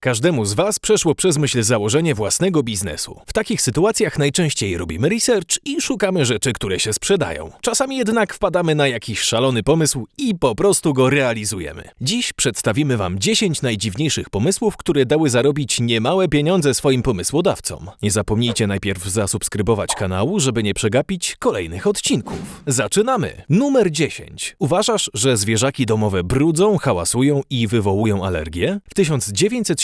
Każdemu z Was przeszło przez myśl założenie własnego biznesu. W takich sytuacjach najczęściej robimy research i szukamy rzeczy, które się sprzedają. Czasami jednak wpadamy na jakiś szalony pomysł i po prostu go realizujemy. Dziś przedstawimy Wam 10 najdziwniejszych pomysłów, które dały zarobić niemałe pieniądze swoim pomysłodawcom. Nie zapomnijcie najpierw zasubskrybować kanału, żeby nie przegapić kolejnych odcinków. Zaczynamy! Numer 10. Uważasz, że zwierzaki domowe brudzą, hałasują i wywołują alergię? W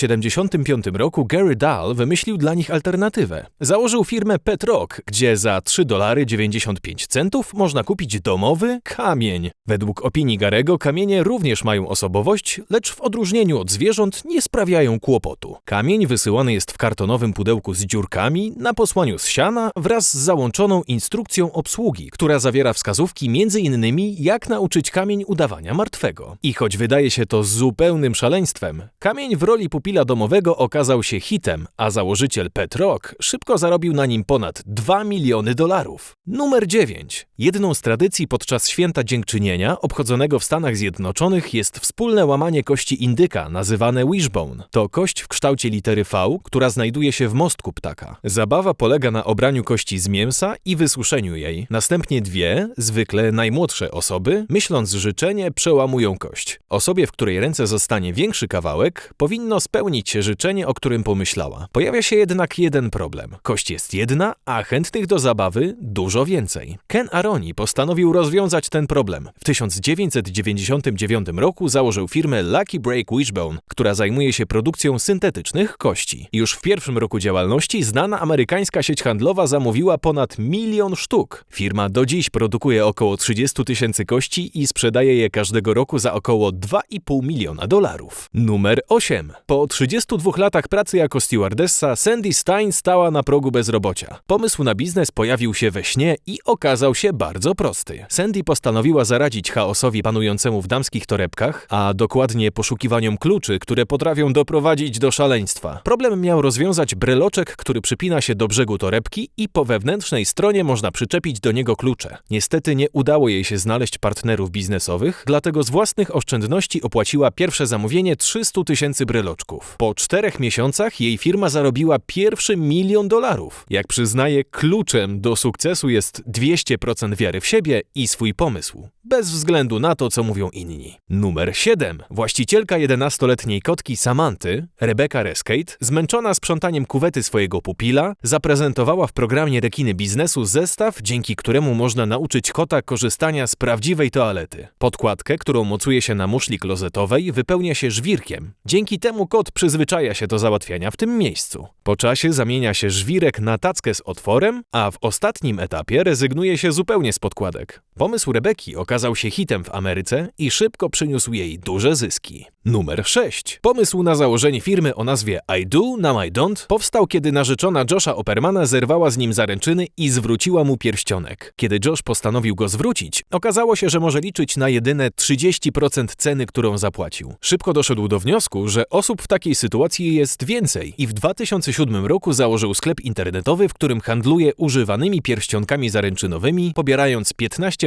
1975 roku Gary Dahl wymyślił dla nich alternatywę. Założył firmę Pet Rock, gdzie za 3 dolary 95 centów można kupić domowy kamień. Według opinii Garego kamienie również mają osobowość, lecz w odróżnieniu od zwierząt nie sprawiają kłopotu. Kamień wysyłany jest w kartonowym pudełku z dziurkami na posłaniu z siana wraz z załączoną instrukcją obsługi, która zawiera wskazówki m.in. jak nauczyć kamień udawania martwego. I choć wydaje się to zupełnym szaleństwem, kamień w roli pupila domowego okazał się hitem, a założyciel Pet Rock szybko zarobił na nim ponad 2 miliony dolarów. Numer 9. Jedną z tradycji podczas święta dziękczynienia, obchodzonego w Stanach Zjednoczonych, jest wspólne łamanie kości indyka, nazywane wishbone. To kość w kształcie litery V, która znajduje się w mostku ptaka. Zabawa polega na obraniu kości z mięsa i wysuszeniu jej. Następnie dwie, zwykle najmłodsze osoby, myśląc życzenie, przełamują kość. Osobie, w której ręce zostanie większy kawałek, powinno spełnić się życzenie, o którym pomyślała. Pojawia się jednak jeden problem. Kość jest jedna, a chętnych do zabawy dużo więcej. Ken Aroni postanowił rozwiązać ten problem. W 1999 roku założył firmę Lucky Break Wishbone, która zajmuje się produkcją syntetycznych kości. Już w pierwszym roku działalności znana amerykańska sieć handlowa zamówiła ponad milion sztuk. Firma do dziś produkuje około 30 tysięcy kości i sprzedaje je każdego roku za około 2,5 miliona dolarów. Numer 8. Po 32 latach pracy jako stewardessa, Sandy Stein stała na progu bezrobocia. Pomysł na biznes pojawił się we śnie i okazał się bardzo prosty. Sandy postanowiła zaradzić chaosowi panującemu w damskich torebkach, a dokładnie poszukiwaniom kluczy, które potrafią doprowadzić do szaleństwa. Problem miał rozwiązać breloczek, który przypina się do brzegu torebki i po wewnętrznej stronie można przyczepić do niego klucze. Niestety nie udało jej się znaleźć partnerów biznesowych, dlatego z własnych oszczędności opłaciła pierwsze zamówienie 300 tysięcy breloczków. Po czterech miesiącach jej firma zarobiła pierwszy milion dolarów. Jak przyznaje, kluczem do sukcesu jest 200% wiary w siebie i swój pomysł. Bez względu na to, co mówią inni. Numer 7. Właścicielka 11-letniej kotki Samanty, Rebecca Reskate, zmęczona sprzątaniem kuwety swojego pupila, zaprezentowała w programie Rekiny Biznesu zestaw, dzięki któremu można nauczyć kota korzystania z prawdziwej toalety. Podkładkę, którą mocuje się na muszli klozetowej, wypełnia się żwirkiem. Dzięki temu kot przyzwyczaja się do załatwiania w tym miejscu. Po czasie zamienia się żwirek na tackę z otworem, a w ostatnim etapie rezygnuje się zupełnie z podkładek. Pomysł Rebeki okazał się hitem w Ameryce i szybko przyniósł jej duże zyski. Numer 6. Pomysł na założenie firmy o nazwie I Do, Now I Don't powstał, kiedy narzeczona Josha Oppermana zerwała z nim zaręczyny i zwróciła mu pierścionek. Kiedy Josh postanowił go zwrócić, okazało się, że może liczyć na jedyne 30% ceny, którą zapłacił. Szybko doszedł do wniosku, że osób w takiej sytuacji jest więcej i w 2007 roku założył sklep internetowy, w którym handluje używanymi pierścionkami zaręczynowymi, pobierając 15%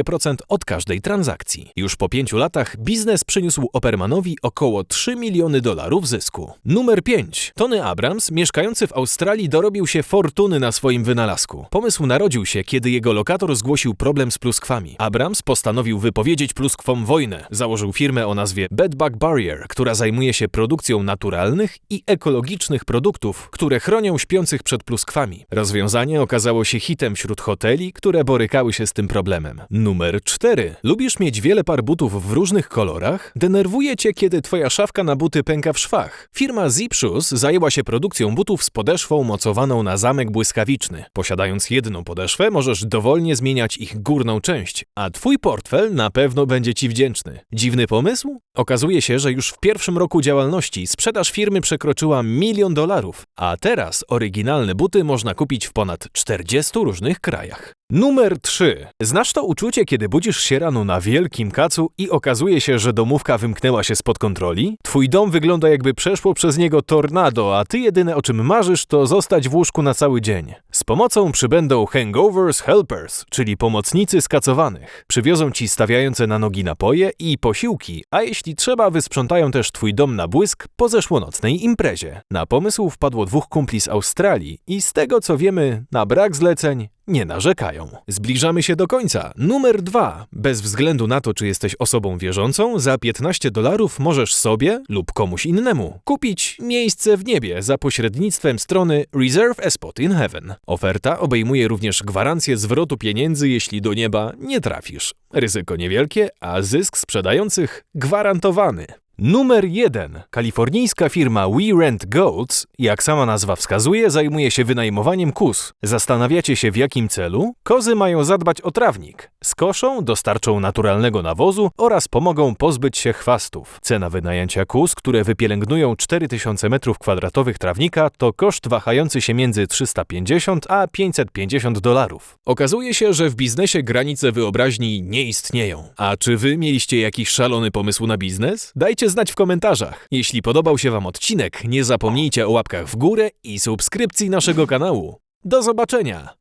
od każdej transakcji. Już po pięciu latach biznes przyniósł Oppermanowi około 3 miliony dolarów zysku. Numer 5. Tony Abrams, mieszkający w Australii, dorobił się fortuny na swoim wynalazku. Pomysł narodził się, kiedy jego lokator zgłosił problem z pluskwami. Abrams postanowił wypowiedzieć pluskwom wojnę. Założył firmę o nazwie Bedbug Barrier, która zajmuje się produkcją naturalnych i ekologicznych produktów, które chronią śpiących przed pluskwami. Rozwiązanie okazało się hitem wśród hoteli, które borykały się z tym problemem. Numer 4. Lubisz mieć wiele par butów w różnych kolorach? Denerwuje cię, kiedy twoja szafka na buty pęka w szwach. Firma Zip Shoes zajęła się produkcją butów z podeszwą mocowaną na zamek błyskawiczny. Posiadając jedną podeszwę, możesz dowolnie zmieniać ich górną część, a twój portfel na pewno będzie ci wdzięczny. Dziwny pomysł? Okazuje się, że już w pierwszym roku działalności sprzedaż firmy przekroczyła milion dolarów, a teraz oryginalne buty można kupić w ponad 40 różnych krajach. Numer 3. Znasz to uczucie, kiedy budzisz się rano na wielkim kacu i okazuje się, że domówka wymknęła się spod kontroli? Twój dom wygląda jakby przeszło przez niego tornado, a ty jedyne o czym marzysz to zostać w łóżku na cały dzień. Z pomocą przybędą Hangovers Helpers, czyli pomocnicy skacowanych. Przywiozą ci stawiające na nogi napoje i posiłki, a jeśli jeśli trzeba, wysprzątają też twój dom na błysk po zeszłonocnej imprezie. Na pomysł wpadło dwóch kumpli z Australii i z tego co wiemy, na brak zleceń nie narzekają. Zbliżamy się do końca. Numer dwa. Bez względu na to, czy jesteś osobą wierzącą, za 15 dolarów możesz sobie lub komuś innemu kupić miejsce w niebie za pośrednictwem strony Reserve a Spot in Heaven. Oferta obejmuje również gwarancję zwrotu pieniędzy, jeśli do nieba nie trafisz. Ryzyko niewielkie, a zysk sprzedających gwarantowany. Numer 1. Kalifornijska firma We Rent Goats, jak sama nazwa wskazuje, zajmuje się wynajmowaniem kóz. Zastanawiacie się w jakim celu? Kozy mają zadbać o trawnik. Skoszą, dostarczą naturalnego nawozu oraz pomogą pozbyć się chwastów. Cena wynajęcia kóz, które wypielęgnują 4000 m2 trawnika, to koszt wahający się między 350 a 550 dolarów. Okazuje się, że w biznesie granice wyobraźni nie istnieją. A czy wy mieliście jakiś szalony pomysł na biznes? Znać w komentarzach. Jeśli podobał się wam odcinek, nie zapomnijcie o łapkach w górę i subskrypcji naszego kanału. Do zobaczenia!